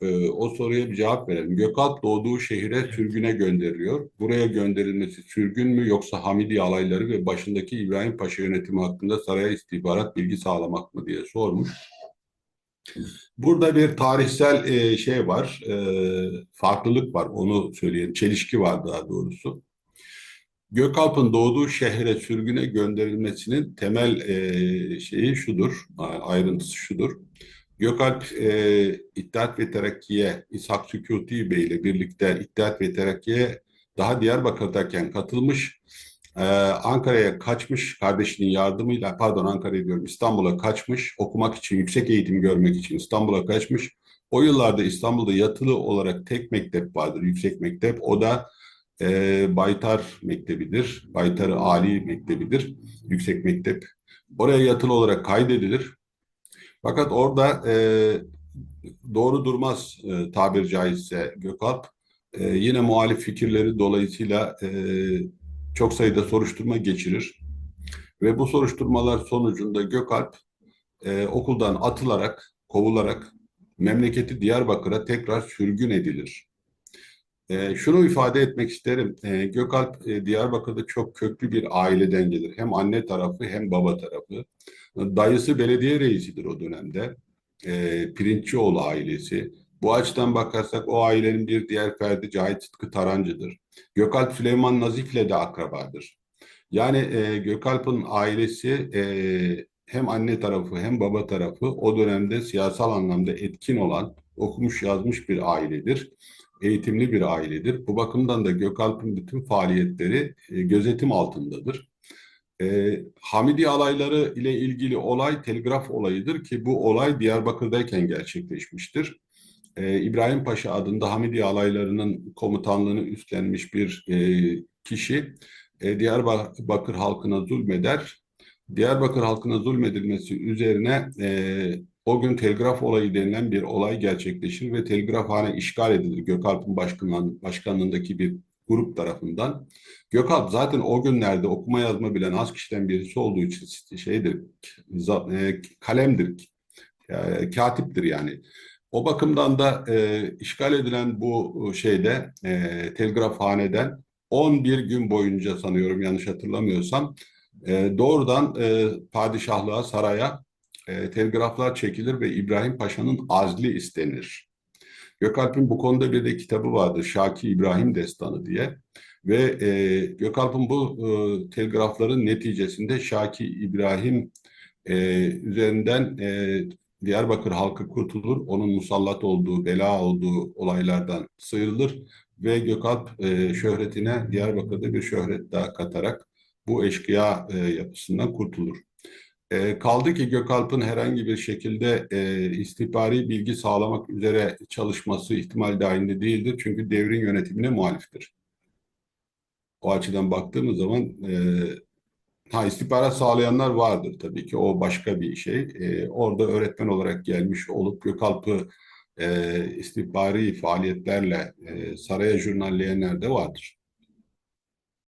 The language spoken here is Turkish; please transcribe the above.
Ee, o soruya bir cevap verelim. Gökalp doğduğu şehire sürgüne gönderiliyor. Buraya gönderilmesi sürgün mü yoksa Hamidi alayları ve başındaki İbrahim Paşa yönetimi hakkında saraya istihbarat bilgi sağlamak mı diye sormuş. Burada bir tarihsel e, şey var, e, farklılık var onu söyleyelim, çelişki var daha doğrusu. Gökalp'ın doğduğu şehre sürgüne gönderilmesinin temel e, şeyi şudur, ayrıntısı şudur. Gökalp e, İttihat ve Terakki'ye İshak Sükuti Bey ile birlikte İttihat ve Terakki'ye daha Diyarbakır'dayken katılmış. Ee, Ankara'ya kaçmış kardeşinin yardımıyla, pardon Ankara'ya diyorum İstanbul'a kaçmış. Okumak için, yüksek eğitim görmek için İstanbul'a kaçmış. O yıllarda İstanbul'da yatılı olarak tek mektep vardır, yüksek mektep. O da e, Baytar Mektebidir. Baytar Ali Mektebidir, yüksek mektep. Oraya yatılı olarak kaydedilir. Fakat orada e, doğru durmaz e, tabir caizse Gökalp. E, yine muhalif fikirleri dolayısıyla e, çok sayıda soruşturma geçirir. Ve bu soruşturmalar sonucunda Gökalp e, okuldan atılarak, kovularak memleketi Diyarbakır'a tekrar sürgün edilir. E, şunu ifade etmek isterim. E, Gökalp e, Diyarbakır'da çok köklü bir aileden gelir. Hem anne tarafı hem baba tarafı. Dayısı belediye reisidir o dönemde. E, Pirinççioğlu ailesi. Bu açıdan bakarsak o ailenin bir diğer ferdi Cahit Sıtkı Tarancı'dır. Gökalp Süleyman Nazif'le de akrabadır. Yani e, Gökalp'ın ailesi e, hem anne tarafı hem baba tarafı o dönemde siyasal anlamda etkin olan, okumuş yazmış bir ailedir. Eğitimli bir ailedir. Bu bakımdan da Gökalp'ın bütün faaliyetleri e, gözetim altındadır. E, Hamidi alayları ile ilgili olay telgraf olayıdır ki bu olay Diyarbakır'dayken gerçekleşmiştir. Ee, İbrahim Paşa adında Hamidi alaylarının komutanlığını üstlenmiş bir e, kişi e, Diyarbakır halkına zulmeder. Diyarbakır halkına zulmedilmesi üzerine e, o gün telgraf olayı denilen bir olay gerçekleşir ve telgrafhane işgal edilir Gökalp'ın başkanlığındaki bir grup tarafından. Gökalp zaten o günlerde okuma yazma bilen az kişiden birisi olduğu için şeydir, e, kalemdir, e, katiptir yani. O bakımdan da e, işgal edilen bu şeyde e, telgrafhaneden 11 gün boyunca sanıyorum yanlış hatırlamıyorsam e, doğrudan e, padişahlığa saraya e, telgraflar çekilir ve İbrahim Paşa'nın azli istenir. Gökalp'in bu konuda bir de kitabı vardır Şaki İbrahim Destanı diye ve e, Gökalp'in bu e, telgrafların neticesinde Şaki İbrahim e, üzerinden e, Diyarbakır halkı kurtulur, onun musallat olduğu, bela olduğu olaylardan sıyrılır ve Gökalp e, şöhretine Diyarbakır'da bir şöhret daha katarak bu eşkıya e, yapısından kurtulur. E, kaldı ki Gökalp'ın herhangi bir şekilde e, istihbari bilgi sağlamak üzere çalışması ihtimal dahilinde değildir. Çünkü devrin yönetimine muhaliftir. O açıdan baktığımız zaman e, Ha istihbarat sağlayanlar vardır tabii ki o başka bir şey. Ee, orada öğretmen olarak gelmiş olup Gökalp'ı e, istihbari faaliyetlerle e, saraya jurnalleyenler de vardır.